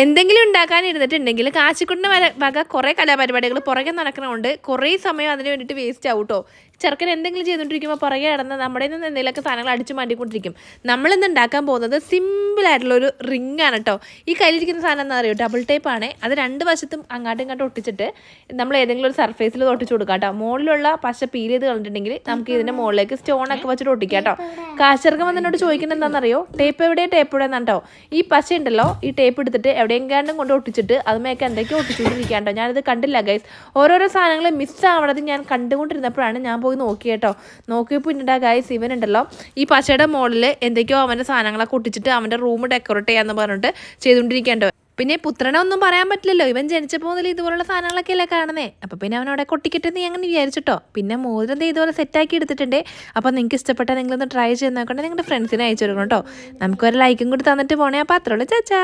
എന്തെങ്കിലും ഉണ്ടാക്കാൻ ഇരുന്നിട്ടുണ്ടെങ്കിൽ കാശിക്കുണ്ടിന് വര വക കുറേ കലാപരിപാടികൾ പുറകെ നടക്കണമുണ്ട് കുറേ സമയം അതിന് വേണ്ടിയിട്ട് വേസ്റ്റ് ആവും കേട്ടോ ചെറുക്കൻ എന്തെങ്കിലും ചെയ്തുകൊണ്ടിരിക്കുമ്പോൾ പുറകെ കിടന്ന് നമ്മുടെ നിന്ന് എന്തെങ്കിലുമൊക്കെ സാധനങ്ങൾ അടിച്ചു മാറ്റിക്കൊണ്ടിരിക്കും. നമ്മളിന്ന് ഉണ്ടാക്കാൻ പോകുന്നത് സിമ്പിൾ ആയിട്ടുള്ള ഒരു റിംഗ് ആണ് കേട്ടോ ഈ കയ്യിലിരിക്കുന്ന സാധനം എന്താ അറിയോ? ഡബിൾ ടേപ്പ് ആണ്. അത് രണ്ട് വശത്തും അങ്ങാട്ടും ഇങ്ങോട്ടും ഒട്ടിച്ചിട്ട് നമ്മൾ ഏതെങ്കിലും ഒരു സർഫേസിൽ ഒട്ടിച്ചു കൊടുക്കാം കേട്ടോ മുകളിലുള്ള പശ പീൽ ചെയ്ത് കളഞ്ഞിട്ടുണ്ടെങ്കിൽ നമുക്ക് ഇതിന്റെ മുകളിലേക്ക് സ്റ്റോൺ ഒക്കെ വെച്ചിട്ട് ഒട്ടിക്കാം കേട്ടോ കാശിറക്കം വന്നതിനോട് ചോദിക്കുന്നത് എന്താണെന്നറിയോ? ടേപ്പ് എവിടെ ടേപ്പ് എവിടെ കേട്ടോ ഈ പശ ഉണ്ടല്ലോ ഈ ടേപ്പ് എടുത്തിട്ട് എവിടെയെങ്കിലും കൊണ്ട് ഒട്ടിച്ചിട്ട് അതുമേക്ക് എന്തൊക്കെ കേട്ടോ ഞാനിത് കണ്ടില്ല ഗൈസ് ഓരോരോ സാധനങ്ങൾ മിസ്സാവണത് ഞാൻ കണ്ടുകൊണ്ടിരുന്നപ്പോഴാണ് ഞാൻ പോയി നോക്കി കേട്ടോ. നോക്കിയപ്പോൾ ഇണ്ടാ ഗൈസ് ഇവൻ ഉണ്ടല്ലോ ഈ പശയുടെ മുകളിൽ എന്തൊക്കെയോ അവന്റെ സാധനങ്ങളൊക്കെ ഒട്ടിച്ചിട്ട് അവന്റെ റൂം ഡെക്കറേറ്റ് ചെയ്യാന്ന് പറഞ്ഞിട്ട് ചെയ്തുകൊണ്ടിരിക്കേണ്ടോ പിന്നെ പുത്രനെ ഒന്നും പറയാൻ പറ്റില്ലല്ലോ. ഇവൻ ജനിച്ചപ്പോൾ മുതൽ ഇതുപോലുള്ള സാധനങ്ങളൊക്കെ അല്ലേ കാണുന്നേ? അപ്പോൾ പിന്നെ അവൻ അവിടെ കൊട്ടിക്കിട്ടെ നീ അങ്ങനെ വിചാരിച്ചിട്ടോ പിന്നെ മോതിരം ഇതുപോലെ സെറ്റാക്കി എടുത്തിട്ടുണ്ട്. അപ്പോൾ നിങ്ങൾക്ക് ഇഷ്ടപ്പെട്ടാൽ നിങ്ങളൊന്ന് ട്രൈ ചെയ്ത് നോക്കണേ. നിങ്ങളുടെ ഫ്രണ്ട്സിനെ അയച്ചു കൊടുക്കണം കേട്ടോ നമുക്കൊരു ലൈക്കും കൂടി തന്നിട്ട് പോണേ. അപ്പോൾ അത്രയുള്ളൂ ചാച്ചാ